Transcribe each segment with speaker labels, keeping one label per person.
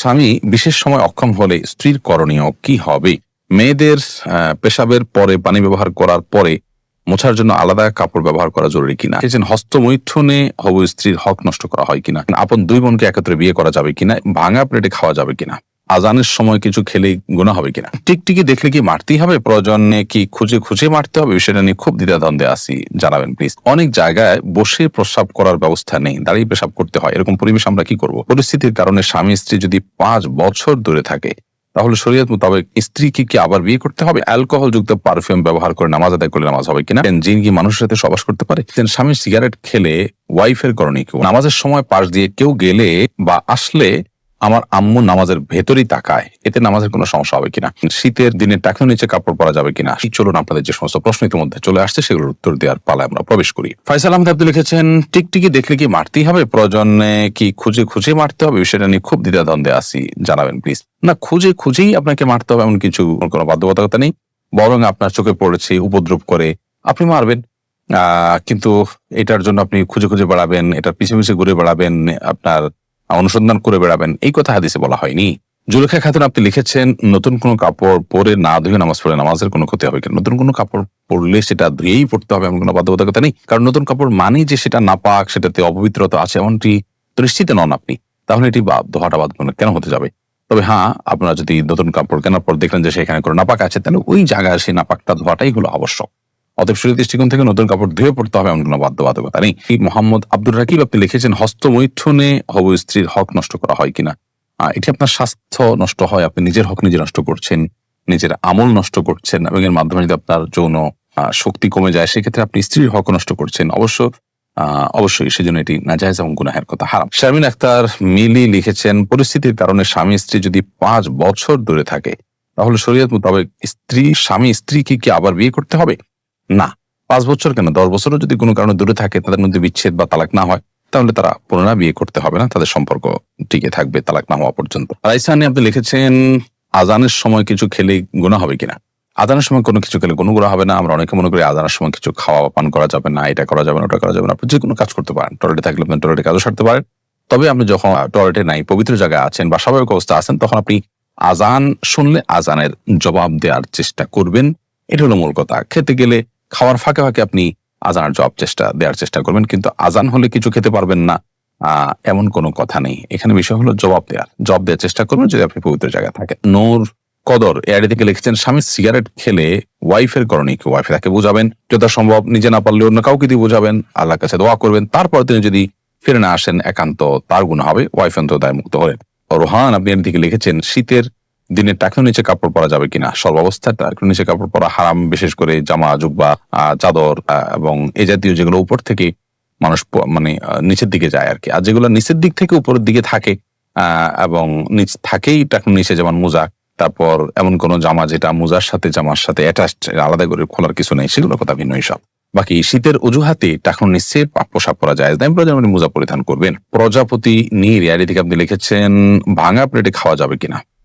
Speaker 1: স্বামী বিশেষ সময় অক্ষম হলে স্ত্রীর করণীয় কি হবে? মেয়েদের পেশাবের পরে পানি ব্যবহার করার পরে মোছার জন্য আলাদা কাপড় ব্যবহার করা জরুরি কিনা? এছেন হস্তমৈথুনে হব স্ত্রীর হক নষ্ট করা হয় কিনা? আপন দুই বোনকে একত্রে বিয়ে করা যাবে কিনা? ভাঙা প্লেটে খাওয়া যাবে কিনা? আজানের সময় কিছু খেলে গুণা হবে কিনা? টিকটিকি দেখলে কি মারতেই হবে? প্রয়োজনে কি খুঁজে খুঁজে মারতে হবে? বিষয়টা নিয়ে খুব দ্বিধাদ্বন্দ্বে আসি জানাবেন প্লিজ অনেক জায়গায় বসে প্রস্রাব করার ব্যবস্থা নেই, দাঁড়িয়ে পেশাব করতে হয়। এরকম পরিবেশ আমরা কি করব? পরিস্থিতির কারণে স্বামী স্ত্রী যদি পাঁচ বছর দূরে থাকে, তাহলে শরীয়ত মোতাবেক স্ত্রীকে কি আবার বিয়ে করতে হবে? অ্যালকোহল যুক্ত পারফিউম ব্যবহার করে নামাজ আদায় করলে নামাজ হবে কিনা? জিন কি মানুষের সাথে সবাস করতে পারে? স্বামী সিগারেট খেলে ওয়াইফের করণীয়? নামাজের সময় পাশ দিয়ে কেউ গেলে বা আসলে আমার আম্মু নামাজের ভেতরেই তাকায়। এতে নামাজের কোনো সমস্যা হবে কিনা? শীতের দিনে টাকার নিচে কাপড় পরা যাবে কিনা? চলুন আপনাদের যে সমস্ত প্রশ্ন ইতিমধ্যে চলে আসছে, সেগুলোর উত্তর দেওয়ার পালায় আমরা প্রবেশ করি। ফয়সাল আহমেদ আব্দুল লিখেছেন, টিকটিকি দেখলে কি মারতেই হবে? প্রয়োজনে কি খুঁজে খুঁজে মারতে হবে? বিষয়টা নিয়ে খুব দ্বিধাদ্বন্দ্বে আসি জানাবেন প্লিজ না, খুঁজে খুঁজেই আপনাকে মারতে হবে এমন কিছু কোনো বাধ্যবাধকতা নেই। বরং আপনার চোখে পড়েছে, উপদ্রব করে আপনি মারবেন। কিন্তু এটার জন্য আপনি খুঁজে খুঁজে বেড়াবেন, এটার পিছে পিছে ঘুরে বেড়াবেন, আপনার অনুসন্ধান করে বেড়াবেন। এই কথা হাদিসে বলা হয়নি। জুলেখা খাতুন আপনি লিখেছেন, নতুন কোনো কাপড় পরে না ধুয়ে নামাজ পড়ে নামাজের কোনো ক্ষতি হবে কিনা? নতুন কোনো কাপড় পরলে সেটা ধুয়েই পড়তে হবে এমন কোনো বাধ্যবাধকতা নেই। কারণ নতুন কাপড় মানেই যে সেটা নাপাক, সেটাতে অপবিত্রতা আছে এমনটি নিশ্চিত নন আপনি। তাহলে এটি বা- ধোয়াটা বাদ কেন হতে যাবে? তবে হ্যাঁ আপনারা যদি নতুন কাপড় কেনার পর দেখলেন যে সেখানে কোনো নাপাক আছে, তাহলে ওই জায়গায় সেই নাপাকটা ধোয়াটাই হলো আবশ্যক। অতএব শরীর দৃষ্টিকোণ থেকে নতুন কাপড় ধুয়ে পড়তে হবে এমন কোনো বাধ্যবাধকতা নেই। মোহাম্মদ আব্দুর রাকিব, আপনি লিখেছেন, হস্তমৈথুনে হবু স্ত্রীর হক নষ্ট করা হয় কিনা? এটি আপনার স্বাস্থ্য নষ্ট হয়, আপনি নিজের হক নিজে নষ্ট করছেন, নিজের আমল নষ্ট করছেন, এবং এর মাধ্যমে যদি আপনার যৌন শক্তি কমে যায়, সেক্ষেত্রে আপনি স্ত্রীর হক নষ্ট করছেন। অবশ্য অবশ্যই সেজন্য এটি নাজায়জ এবং গুনাহের কথা, হারাম। শারমিন আক্তার মিলি লিখেছেন, পরিস্থিতির কারণে স্বামী স্ত্রী যদি পাঁচ বছর দূরে থাকে, তাহলে শরীয়ত মোতাবেক স্ত্রী, স্বামী স্ত্রীকে কি আবার বিয়ে করতে হবে? না। পাঁচ বছর কেন? দশ বছরও যদি কোনো কারণে দূরে থাকে, তাদের মধ্যে বিচ্ছেদ বা তালাক না হয়, তাহলে তারা পুনরায় বিয়ে করতে হবে না, তাদের সম্পর্ক টিকে থাকবে তালাক না হওয়া পর্যন্ত। রাইসানি আপনি লিখেছেন, আজানের সময় কিছু খেলে গুণা হবে কিনা? আজানের সময় কোনো কিছু খেলে কোনো গুণা হবে না, আমরা অনেকে মনে করি আজানের সময় কিছু খাওয়া পান করা যাবে না, এটা করা যাবে না, ওটা করা যাবে না, আপনি যে কোনো কাজ করতে পারেন টয়লেটে থাকলে আপনি টয়লেটে কাজও সারতে পারেন। তবে আপনি যখন টয়লেটে নাই, পবিত্র জায়গায় আছেন বা স্বাভাবিক অবস্থা আছেন, তখন আপনি আজান শুনলে আজানের জবাব দেওয়ার চেষ্টা করবেন। এটা হলো মূল কথা। খেতে গেলে খাওয়ার ফাঁকে ফাঁকে আপনি আজানের জবাব চেষ্টা, দেওয়ার চেষ্টা করবেন। কিন্তু আজান হলে কিছু খেতে পারবেন না। এমন কোনো কথা নেই। এখানে বিষয় হলো জবাব দেওয়ার। জবাব দেওয়ার চেষ্টা করবেন যদি আপনি পবিত্র জায়গায় থাকেন। নূর কদর এআইডি থেকে লিখেছেন, স্বামী সিগারেট খেলে ওয়াইফের করণীয় কি? ওয়াইফে তাকে বোঝাবেন যথাসম্ভব নিজে না পারলে অন্য কাউকে দিয়ে বোঝাবেন। আল্লাহর কাছে দোয়া করবেন। তারপর তিনি যদি ফিরে না আসেন, একান্ত তার গুণ হবে। ওয়াইফ অন্তত দায় মুক্ত হলেন। রোহান, আপনি এর দিকে লিখেছেন, শীতের দিনে টাকার নিচে কাপড় পরা যাবে কিনা? সর্বাবস্থায় টাকার নিচে কাপড় পরা হারাম, বিশেষ করে জামা, জুব্বা চাদর এবং এই জাতীয় যেগুলো উপর থেকে মানুষ মানে নিচের দিকে যায় আর কি আর যেগুলো নিচের দিক থেকে উপরের দিকে থাকে এবং নিচ থাকেই টাকার নিচে যেমন মোজা, তারপর এমন কোন জামা যেটা মোজার সাথে, জামার সাথে অ্যাটাচড আলাদা করে খোলার কিছু নেই সেগুলো কথা ভিন্ন সব বাকি শীতের অজুহাতে টাকার নিচে পোশাক পরা যায়। প্রয়োজন আপনি মোজা পরিধান করবেন। প্রজাপতি নিয়ে রিয়ারি থেকে আপনি লিখেছেন, ভাঙা প্লেটে খাওয়া যাবে কিনা?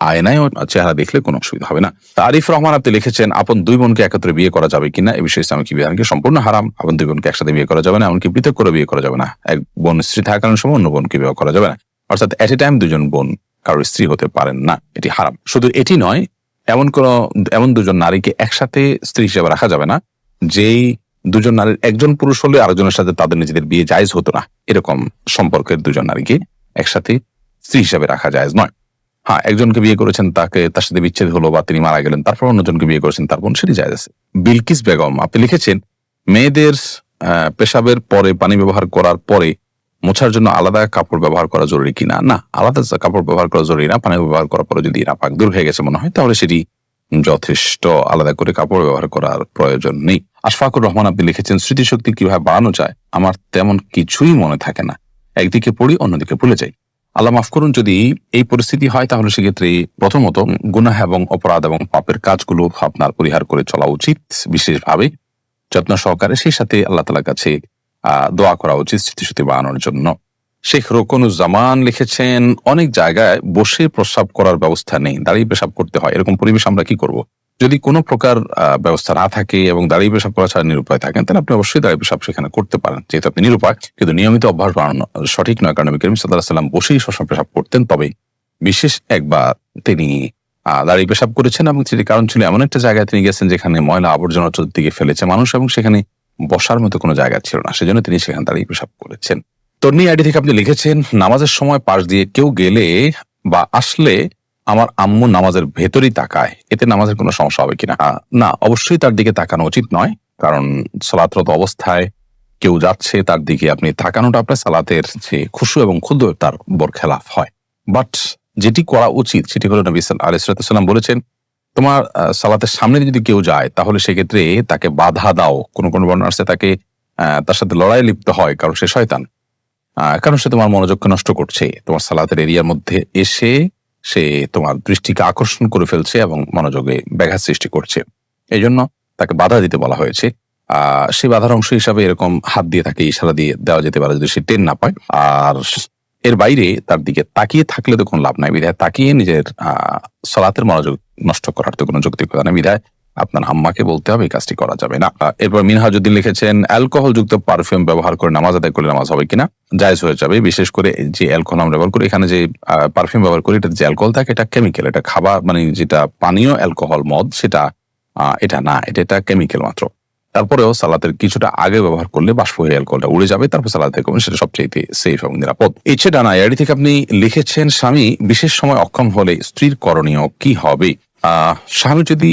Speaker 1: আয়নায় চেহারা দেখলে কোনো অসুবিধা হবে না। তারিফ রহমান, আপনি লিখেছেন, আপন দুই বোনকে একত্রে বিয়ে করা যাবে কিনা? এ বিষয়ে ইসলামিক বিধানকে সম্পূর্ণ হারাম। আপন দুই বোনকে একসাথে বিয়ে করা যাবে না, এমনকি পৃথক করে বিয়ে করা যাবে না। এক বোন স্ত্রী থাকার সময়, অন্য বোনকে বিয়ে করা যাবে না। অর্থাৎ এট এ টাইম দুজন বোন কারোর স্ত্রী হতে পারেন না, এটি হারাম। শুধু এটি নয়, এমন কোন, এমন দুজন নারীকে একসাথে স্ত্রী হিসেবে রাখা যাবে না, যেই দুজন নারীর একজন পুরুষ হলে আরেকজনের সাথে তাদের নিজেদের বিয়ে জায়জ হতো না। এরকম সম্পর্কের দুজন নারীকে একসাথে স্ত্রী হিসেবে রাখা জায়জ নয়। হ্যাঁ একজনকে বিয়ে করেছেন, তাকে, তার সাথে বিচ্ছেদ হলো বা তিনি মারা গেলেন, তারপর অন্যজনকে বিয়ে করেছেন তার বোন সেটি জায়জ আছে বিলকিস বেগম, আপনি লিখেছেন, মেয়েদের পেশাবের পরে পানি ব্যবহার করার পরে মোছার জন্য আলাদা কাপড় ব্যবহার করা জরুরি কিনা না? আলাদা কাপড় ব্যবহার করা জরুরি না, পানি ব্যবহার করার পরে যদি নাপাক, দূর হয়ে গেছে মনে হয়, তাহলে সেটি যথেষ্ট আলাদা করে কাপড় ব্যবহার করার প্রয়োজন নেই। আশফাকুর রহমান, আপনি লিখেছেন, স্মৃতিশক্তি কীভাবে বাড়ানো যায়, আমার তেমন কিছুই মনে থাকে না। একদিকে পড়ি, অন্যদিকে ভুলে যাই। আল্লাহ মাফ করুন, যদি এই পরিস্থিতি হয়, তাহলে সেক্ষেত্রে প্রথমত গুনাহ এবং অপরাধ এবং পাপের কাজগুলো আপনার পরিহার করে চলা উচিত বিশেষভাবে। যত্ন সহকারে সেই সাথে আল্লাহ তালার কাছে দোয়া করা উচিত স্মৃতিশক্তি বানানোর জন্য। শেখ রোকনুজ্জামান লিখেছেন, অনেক জায়গায় বসে প্রস্রাব করার ব্যবস্থা নেই, দাঁড়িয়ে পেশাব করতে হয়। এরকম পরিবেশ আমরা কি করব? যদি কোনো প্রকার ব্যবস্থা না থাকে এবং দাঁড়িয়ে পেশাব করা ছাড়া নিরুপায় থাকেন, তাহলে আপনি অবশ্যই দাঁড়িয়ে পেশাব সেখানে করতে পারেন। যেহেতু আপনি নিরুপায়, কিন্তু নিয়মিত অভ্যাস বানানো সঠিক নয়। কারণ করিম সাল্লাহ সাল্লাম বসেই শশা পেশাব করতেন, তবে বিশেষ একবার তিনি দাঁড়িয়ে পেশাব করেছেন এবং সেটি কারণ ছিল এমন একটা জায়গায় তিনি গেছেন যেখানে ময়লা আবর্জনা চতুর্দিকে ফেলেছে মানুষ এবং সেখানে বসার মতো কোনো জায়গা ছিল না। সেজন্য তিনি সেখানে দাঁড়িয়ে পেশাব করেছেন। তন্নি আইডি থেকে আপনি লিখেছেন, নামাজের সময় পাশ দিয়ে কেউ গেলে বা আসলে আমার আম্মু নামাজের ভেতরই তাকায়। এতে নামাজের কোনো সমস্যা হবে কিনা? না, অবশ্যই তার দিকে তাকানো উচিত নয়। কারণ সালাতরত অবস্থায় কেউ যাচ্ছে, তার দিকে আপনি তাকানোটা আপনার সালাতের যে খুশু এবং ক্ষুদ্র তার বর খেলাফ হয়। বাট যেটি করা উচিত, সেটি হলো নবী আলাইসালাম বলেছেন, তোমার সালাতের সামনে যদি কেউ যায়, তাহলে সেক্ষেত্রে তাকে বাধা দাও। কোন কোন বর্ণনা আসছে তাকে তার সাথে লড়াই লিপ্ত হয়, কারণ সে শয়তান। কারণ সে তোমার মনোযোগকে নষ্ট করছে। তোমার সালাতের এরিয়ার মধ্যে এসে সে তোমার দৃষ্টিকে আকর্ষণ করে ফেলছে এবং মনোযোগে ব্যাঘাত সৃষ্টি করছে। এই জন্য তাকে বাধা দিতে বলা হয়েছে। সেই বাধার অংশ হিসাবে এরকম হাত দিয়ে তাকে ইশারা দিয়ে দেওয়া যেতে পারে যদি সে টেন না পায়। আর এর বাইরে তার দিকে তাকিয়ে থাকলে তো কোনো লাভ নাই বিধায় তাকিয়ে নিজের, আহ, সলাতের মনোযোগ নষ্ট করার তো কোনো যৌক্তিকতা নেই বিধায়। আপনার আম্মাকে বলতে হবে, এই কাজটি করা যাবে না। এরপর মিনহাজুদ্দিন লিখেছেন অ্যালকোহল যুক্ত পারফিউম ব্যবহার করে নামাজ আদায় করলে নামাজ হবে কিনা? জায়জ হয়ে যাবে। বিশেষ করে যে অ্যালকোহল আমরা ব্যবহার করি, এখানে যে পারফিউম ব্যবহার করি এটা যে অ্যালকোহল থাকে, এটা কেমিক্যাল এটা খাবার মানে যেটা পানীয় অ্যালকোহল মদ, সেটা এটা না, এটা এটা কেমিক্যাল মাত্র। তারপরেও সালাতের কিছুটা আগে ব্যবহার করলে বাষ্প হয়ে অ্যালকোহলটা উড়ে যাবে, তারপর সালাতে করবেন সেটা সবচেয়ে সেফ এবং নিরাপদ। ইচ্ছে ডানা এআডি থেকে আপনি লিখেছেন, স্বামী, বিশেষ সময় অক্ষম হলে স্ত্রীর করণীয় কি হবে? আহ, স্বামী যদি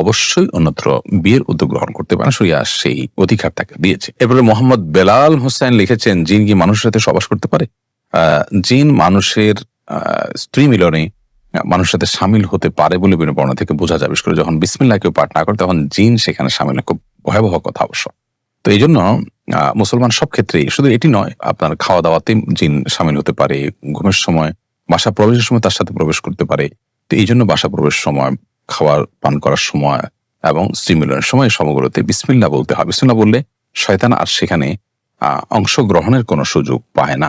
Speaker 1: অবশ্যই অন্যত্র বিয়ের উদ্যোগ গ্রহণ করতে পারেন। সরিয়া সেই অধিকার তাকে দিয়েছে। এরপরে মোহাম্মদ বেলাল হোসেন লিখেছেন, জিন কি মানুষের সাথে সবাস করতে পারে? জিন মানুষের স্ত্রী মিলনে মানুষের সাথে সামিল হতে পারে বলে বিভিন্ন বর্ণনা থেকে বোঝা বিশেষ করে যখন বিসমিল্লাহ কেউ পাঠ না করে, তখন জিন সেখানে সামিল। খুব ভয়াবহ কথা অবশ্য। তো এই জন্য মুসলমান সব ক্ষেত্রেই, শুধু এটি নয়, আপনার খাওয়া দাওয়াতে জিন সামিল হতে পারে, ঘুমের সময় বাসা প্রবেশের সময় তার সাথে প্রবেশ করতে পারে। তো এই জন্য বাসা প্রবেশ সময় খাওয়ার, পান করার সময় এবং স্টিমুলের সময় সমগ্রতে বিসমিল্লা বলতে হয়। বিসমিল্লা বললে শয়তান আর সেখানে অংশগ্রহণের কোনো সুযোগ পায় না।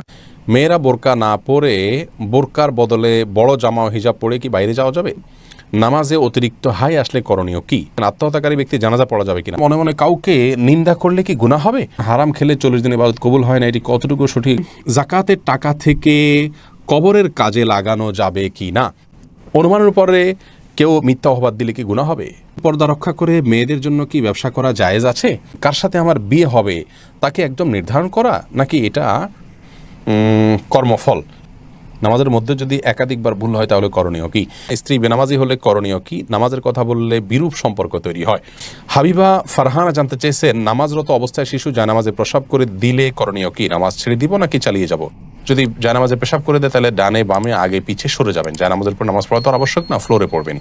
Speaker 2: মেয়েরা বোরকা না পরে বোরকার বদলে বড় জামা হিজাব পরে কি বাইরে যাওয়া যাবে? নামাজে অতিরিক্ত হাই আসলে করণীয় কি? আত্মহত্যাকারী ব্যক্তি জানাজা পড়া যাবে কিনা? মনে মনে কাউকে নিন্দা করলে কি গুনাহ হবে? হারাম খেলে চল্লিশ দিনে ইবাদত কবুল হয় না, এটি কতটুকু সঠিক? জাকাতের টাকা থেকে কবরের কাজে লাগানো যাবে কি না অনুমানের উপরে কেউ মিথ্যা অপবাদ দিলে কি গুণা হবে? পর্দা রক্ষা করে মেয়েদের জন্য কি ব্যবসা করা জায়েজ আছে? কার সাথে আমার বিয়ে হবে? তাকে একদম নির্ধারণ করা নাকি এটা কর্মফল? নামাজের মধ্যে যদি একাধিকবার ভুল হয় তাহলে করণীয় কি? স্ত্রী বেনামাজি হলে করণীয় কি? নামাজের কথা বললে বিরূপ সম্পর্ক তৈরি হয়। হাবিবা ফারহানা জানতে চেয়েছেন নামাজরত অবস্থায় শিশু জানামাজে প্রসাব করে দিলে করণীয় কি? নামাজ ছেড়ে দিব নাকি চালিয়ে যাব? যদি জানামাজে পেশাব করে দেয়, তাহলে ডানে বামে আগে পিছে সরে যাবেন। জানামাজের পর নামাজ পড়া তো আবশ্যক না, ফ্লোরে পড়বেন।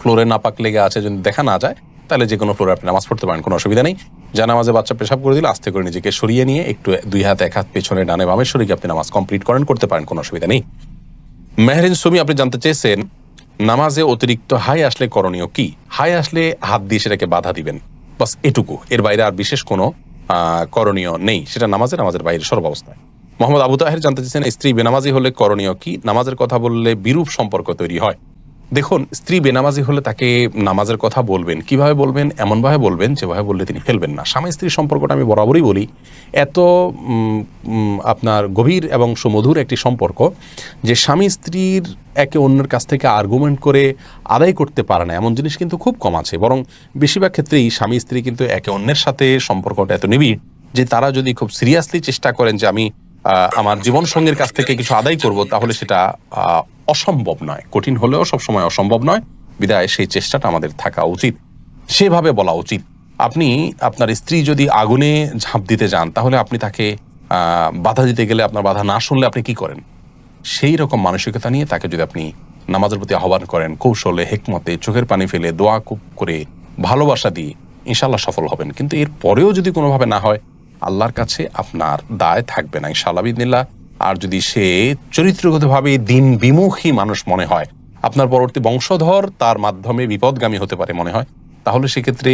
Speaker 2: ফ্লোরে নাপাক লেগে আছে যদি দেখা না যায়, তাহলে যে কোনো ফ্লোরে আপনি নামাজ পড়তে পারেন, কোনো অসুবিধা নেই। জানামাজে বাচ্চা পেশাব করে দিলে আস্তে করে নিজেকে সরিয়ে নিয়ে একটু দুই হাত, এক হাত পেছনে, ডানে বামে সরিয়ে আপনি নামাজ কমপ্লিট করেন, করতে পারেন, কোনো অসুবিধা নেই। মেহরিন সুমি, আপনি জানতে চেয়েছেন, নামাজে অতিরিক্ত হাই আসলে করণীয় কি? হাই আসলে হাত দিয়ে সেটাকে বাধা দিবেন। বাস এটুকু। এর বাইরে আর বিশেষ কোনো করণীয় নেই। সেটা নামাজে, নামাজের বাইরে সর্বাবস্থায়। মোহাম্মদ আবু তাহের জানতে চেয়েছেন স্ত্রী বেনামাজি হলে করণীয় কি? নামাজের কথা বললে বিরূপ সম্পর্ক তৈরি হয়। দেখুন, স্ত্রী বেনামাজি হলে তাকে নামাজের কথা বলবেন। কীভাবে বলবেন? এমনভাবে বলবেন যেভাবে বললে তিনি ফেলবেন না। স্বামী স্ত্রীর সম্পর্কটা আমি বরাবরই বলি, এত আপনার গভীর এবং সুমধুর একটি সম্পর্ক যে স্বামী স্ত্রীর একে অন্যের কাছ থেকে আর্গুমেন্ট করে আদায় করতে পারে না। এমন জিনিস কিন্তু খুব কম আছে। বরং বেশিরভাগ ক্ষেত্রেই স্বামী স্ত্রী কিন্তু একে অন্যের সাথে সম্পর্কটা এত নিবিড় যে তারা যদি খুব সিরিয়াসলি চেষ্টা করেন যে আমি আমার জীবন সঙ্গীর কাছ থেকে কিছু আদায় করব, তাহলে সেটা অসম্ভব নয়। কঠিন হলেও সবসময় অসম্ভব নয়। বিদায়, সেই চেষ্টাটা আমাদের থাকা উচিত। সেভাবে বলা উচিত। আপনি, আপনার স্ত্রী যদি আগুনে ঝাঁপ দিতে যান, তাহলে আপনি তাকে বাধা দিতে গেলে আপনার বাধা না শুনলে আপনি কি করেন? সেই রকম মানসিকতা নিয়ে তাকে যদি আপনি নামাজের প্রতি আহ্বান করেন, কৌশলে, হেকমতে, চোখের পানি ফেলে, দোয়া করে ভালোবাসা দিয়ে ইনশাল্লাহ সফল হবেন। কিন্তু এর পরেও যদি কোনোভাবে না হয় আল্লাহর কাছে আপনার দায় থাকবে না ইনশাল্লাহ বিদিনিল্লাহ আর যদি সে চরিত্রগতভাবে দিন বিমুখী মানুষ মনে হয়, আপনার পরবর্তী বংশধর তার মাধ্যমে বিপদগামী হতে পারে মনে হয়, তাহলে সেক্ষেত্রে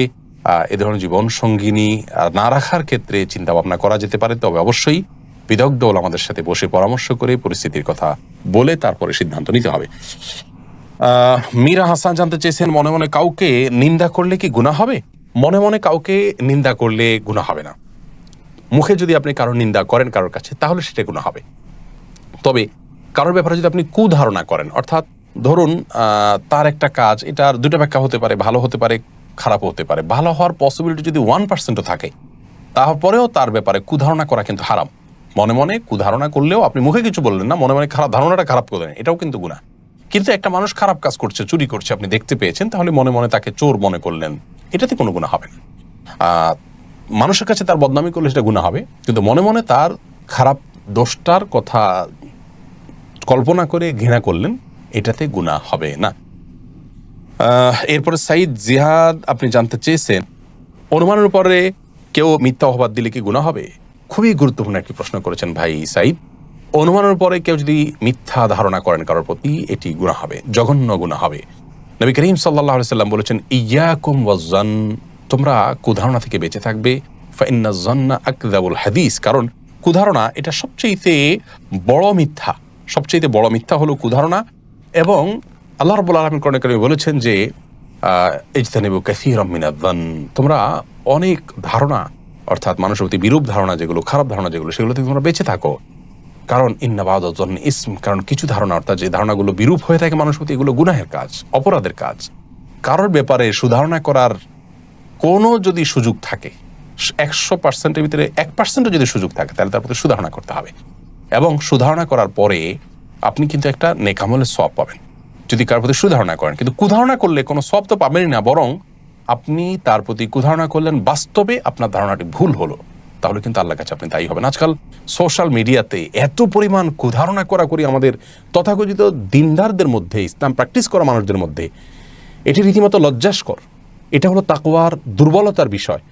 Speaker 2: এ ধরনের জীবন সঙ্গিনী না রাখার ক্ষেত্রে চিন্তা ভাবনা করা যেতে পারে। তবে অবশ্যই বিদগ্ধ আমাদের সাথে বসে পরামর্শ করে পরিস্থিতির কথা বলে তারপরে সিদ্ধান্ত নিতে হবে। মীরা হাসান জানতে চেয়েছেন, মনে মনে কাউকে নিন্দা করলে কি গুণা হবে? মনে মনে কাউকে নিন্দা করলে গুণা হবে না। মুখে যদি আপনি কারোর নিন্দা করেন কারোর কাছে, তাহলে সেটা গুণা হবে। তবে কারোর ব্যাপারে যদি আপনি কুধারণা করেন, অর্থাৎ ধরুন তার একটা কাজ, এটার দুটো ব্যাখ্যা হতে পারে, ভালো হতে পারে খারাপ হতে পারে। ভালো হওয়ার পসিবিলিটি যদি ওয়ান পার্সেন্টও থাকে, তারপরেও তার ব্যাপারে কুধারণা করা কিন্তু হারাম। মনে মনে কুধারণা করলেও আপনি মুখে কিছু বললেন না, মনে মনে খারাপ ধারণাটা খারাপ করে করলেন এটাও কিন্তু গুণা কিন্তু একটা মানুষ খারাপ কাজ করছে, চুরি করছে, আপনি দেখতে পেয়েছেন, তাহলে মনে মনে তাকে চোর মনে করলেন, এটাতে কোনো গুণা হবে না। মানুষের কাছে তার বদনামি করলে সেটা গুণা হবে। কিন্তু মনে মনে তার খারাপ দোষটার কথা কল্পনা করে ঘৃণা করলেন, এটাতে গুণা হবে না। এরপরে সাইদ জিহাদ, আপনি জানতে চেয়েছেন, অনুমানের উপরে কেউ মিথ্যা অপবাদ দিলে কি গুণা হবে? খুবই গুরুত্বপূর্ণ একটি প্রশ্ন করেছেন ভাই সাইদ। অনুমানের পরে কেউ যদি মিথ্যা ধারণা করেন কারোর প্রতি, এটি গুণা হবে, জঘন্য গুণা হবে। নবী করিম সাল্লাহ সাল্লাম বলেছেন, ইয়াকুম ওয়াজ্জান তোমরা কুধারণা থেকে বেঁচে থাকবে। ফাইন্না হাদিস। কারণ কুধারণা এটা সবচেয়ে বড় মিথ্যা। সবচেয়ে বড় মিথ্যা হলো কুধারণা এবং আল্লাহ রব্বুল আলমিন করণে কারিমে বলেছেন যে ইজতানিবু কাসীর মিনাদ্দান তোমরা অনেক ধারণা, অর্থাৎ মানুষের প্রতি বিরূপ ধারণা যেগুলো, খারাপ ধারণা যেগুলো, সেগুলো থেকে তোমরা বেঁচে থাকো। কারণ ইন্নাবাদ ইসম। কারণ কিছু ধারণা, অর্থাৎ যে ধারণাগুলো বিরূপ হয়ে থাকে মানুষের প্রতি, এগুলো গুনাহের কাজ, অপরাধের কাজ। কারোর ব্যাপারে সুধারণা করার কোনো যদি সুযোগ থাকে, একশো পার্সেন্টের ভিতরে এক পার্সেন্টও যদি সুযোগ থাকে, তাহলে তার প্রতি সুধারণা করতে হবে। এবং সুধারণা করার পরে আপনি কিন্তু একটা নেকামলের সব পাবেন, যদি কারোর প্রতি সুধারণা করেন। কিন্তু কুধারণা করলে কোনো সব তো পাবেনই না, বরং আপনি তার প্রতি কুধারণা করলেন, বাস্তবে আপনার ধারণাটি ভুল হলো, তাহলে কিন্তু আল্লাহ কাছে আপনি দায়ী হবেন। আজকাল সোশ্যাল মিডিয়াতে এত পরিমাণ কুধারণা করা করি আমাদের তথাকথিত দিনদারদের মধ্যে, ইসলাম প্র্যাকটিস করা মানুষদের মধ্যে, এটি রীতিমতো লজ্জাস্কর। এটা হলো তাকওয়ার দুর্বলতার বিষয়।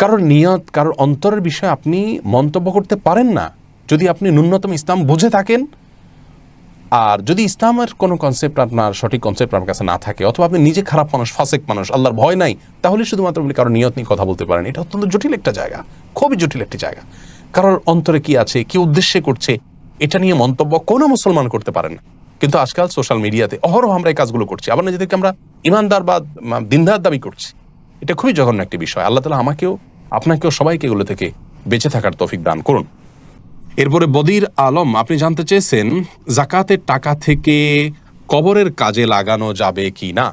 Speaker 2: কারোর নিয়ত, কারোর অন্তরের বিষয়ে আপনি মন্তব্য করতে পারেন না। যদি আপনি ন্যূনতম ইসলাম বুঝে থাকেন, আর যদি ইসলামের কোনো কনসেপ্ট আপনার সঠিক কনসেপ্ট আপনার কাছে না থাকে, অথবা আপনি নিজে খারাপ মানুষ, ফাসেক মানুষ, আল্লাহর ভয় নাই, তাহলে শুধুমাত্র আপনি কারোর নিয়ত নিয়ে কথা বলতে পারেন। এটা অত্যন্ত জটিল একটা জায়গা, খুবই জটিল একটি জায়গা। কারোর অন্তরে কি আছে, কি উদ্দেশ্যে করছে, এটা নিয়ে মন্তব্য কোনো মুসলমান করতে পারেন না। কিন্তু আজকাল সোশ্যাল মিডিয়াতে অহরহ আমরা এই কাজগুলো করছি। আবার নিজেদেরকে আমরা ইমানদার বা দিনদার দাবি করছি। এটা খুবই জঘন্য একটি বিষয়। আল্লাহ তালা আমাকেও, আপনাকেও সবাইকে এগুলো থেকে বেঁচে থাকার তফিক দান করুন। এরপরে বদির আলম, আপনি জানতে চেয়েছেন জাকাতের টাকা থেকে কবরের কাজে লাগানো যাবে কি না?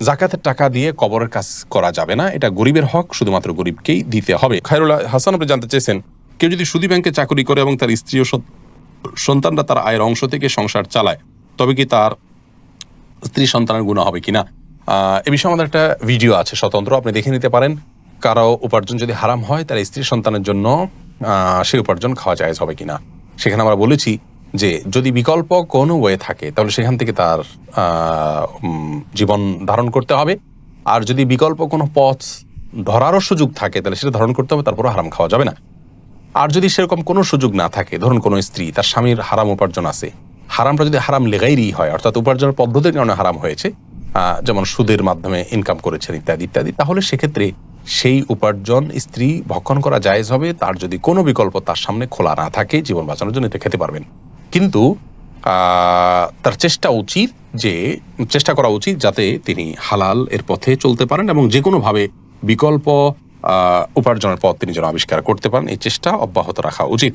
Speaker 2: জাকাতের টাকা দিয়ে কবরের কাজ করা যাবে না। এটা গরিবের হক, শুধুমাত্র গরিবকেই দিতে হবে। খায়রুল হাসান, আপনি জানতে চেয়েছেন, কেউ যদি সুদী ব্যাংকে চাকরি করে এবং তার স্ত্রী ও সন্তানরা তার আয়ের অংশ থেকে সংসার চালায় তবে কি তার স্ত্রী সন্তানের গুণা হবে কিনা? এ বিষয়ে আমাদের একটা ভিডিও আছে স্বতন্ত্র, আপনি দেখে নিতে পারেন। কারও উপার্জন যদি হারাম হয় তার স্ত্রী সন্তানের জন্য সেই উপার্জন খাওয়া যায় হবে কিনা? সেখানে আমরা বলেছি যে, যদি বিকল্প কোনো ওয়ে থাকে, তাহলে সেখান থেকে তার জীবন ধারণ করতে হবে। আর যদি বিকল্প কোনো পথ ধরারও সুযোগ থাকে, তাহলে সেটা ধারণ করতে হবে, তারপরও হারাম খাওয়া যাবে না। আর যদি সেরকম কোনো সুযোগ না থাকে, ধরুন কোনো স্ত্রী, তার স্বামীর হারাম উপার্জন আছে হারামটা যদি হারাম লেগাইরই হয়, অর্থাৎ উপার্জনের পদ্ধতির কারণে হারাম হয়েছে যেমন সুদের মাধ্যমে ইনকাম করেছেন ইত্যাদি ইত্যাদি, তাহলে সেক্ষেত্রে সেই উপার্জন স্ত্রী ভক্ষণ করা জায়েজ হবে, তার যদি কোনো বিকল্প তার সামনে খোলা না থাকে, জীবন বাঁচানোর জন্য এটা খেতে পারবেন। কিন্তু তার চেষ্টা উচিত যে, চেষ্টা করা উচিত যাতে তিনি হালাল এর পথে চলতে পারেন এবং যে কোনোভাবে বিকল্প উপার্জনের পথ তিনি যেন আবিষ্কার করতে পারেন, এই চেষ্টা অব্যাহত রাখা উচিত।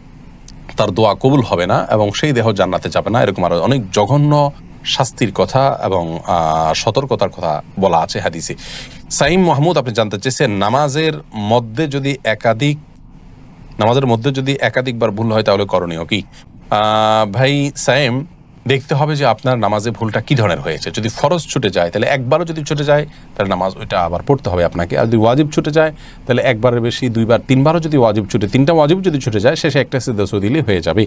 Speaker 2: তার দোয়া কবুল হবে না এবং সেই দেহ জান্নাতে যাবে না। এরকম আরও অনেক জঘন্য শাস্তির কথা এবং সতর্কতার কথা বলা আছে হাদিসে। সাইম মাহমুদ, আপনি জানতে চেয়েছেন, নামাজের মধ্যে যদি একাধিক, নামাজের মধ্যে যদি একাধিকবার ভুল হয় তাহলে করণীয় কি? ভাই সাইম দেখতে হবে যে আপনার নামাজে ভুলটা কি ধরনের হয়েছে। যদি ফরজ ছুটে যায়, তাহলে একবারও যদি ছুটে যায়, তাহলে নামাজ ওইটা আবার পড়তে হবে আপনাকে। আর যদি ওয়াজিব ছুটে যায়, তাহলে একবারের বেশি, দুইবার, তিনবারও যদি ওয়াজিব ছুটে, তিনটা ওয়াজিব যদি ছুটে যায়, শেষে একটা সিদ্ধ দিলে হয়ে যাবে।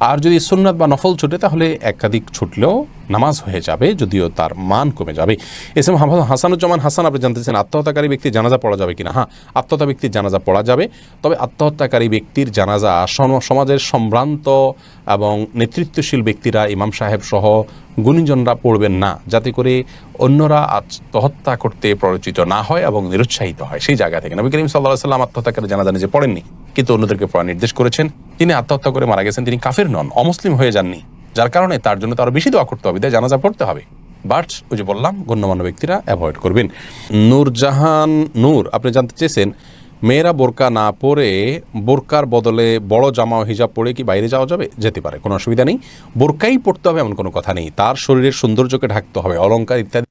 Speaker 2: আর যদি সুন্নাত বা নফল ছুটে, তাহলে একাধিক ছুটলেও নামাজ হয়ে যাবে, যদিও তার মান কমে যাবে। এস এম হাসানুজ্জামান হাসান, আপনি জানতেছেন আত্মহত্যাকারী ব্যক্তির জানাজা পড়া যাবে কিনা? হ্যাঁ আত্মহত্যা ব্যক্তির জানাজা পড়া যাবে। তবে আত্মহত্যাকারী ব্যক্তির জানাজা সম- সমাজের সম্ভ্রান্ত এবং নেতৃত্বশীল ব্যক্তিরা, ইমাম সাহেব সহ গুণীজনরা পড়বেন না। যাতে করে অন্যরা আত্মহত্যা করতে প্ররোচিত না হয় এবং নিরুৎসাহিত হয়। সেই জায়গা থেকে নবী করিম সাল্লাহ সাল্লাম আত্মহত্যাকারী জানাজা নিজে পড়েননি। কিন্তু অন্যদেরকে পড়া নির্দেশ করেছেন। তিনি আত্মহত্যা করে মারা গেছেন। তিনি কাফের নন, অমুসলিম হয়ে যাননি। যার কারণে তার জন্য তো আরও বেশি দোয়া করতে হবে। জানাজা পড়তে হবে। বাট ওই যে বললাম, গণ্যমান্য ব্যক্তিরা অ্যাভয়েড করবেন। নূরজাহান নূর, আপনি জানতে চেয়েছেন, মেয়েরা বোরকা না পরে বোরকার বদলে বড় জামা হিজাব পরে কি বাইরে যাওয়া যাবে? যেতে পারে, কোনো অসুবিধা নেই। বোরকাই পড়তে হবে এমন কোনো কথা নেই। তার শরীরের সৌন্দর্যকে ঢাকতে হবে অলঙ্কার ইত্যাদি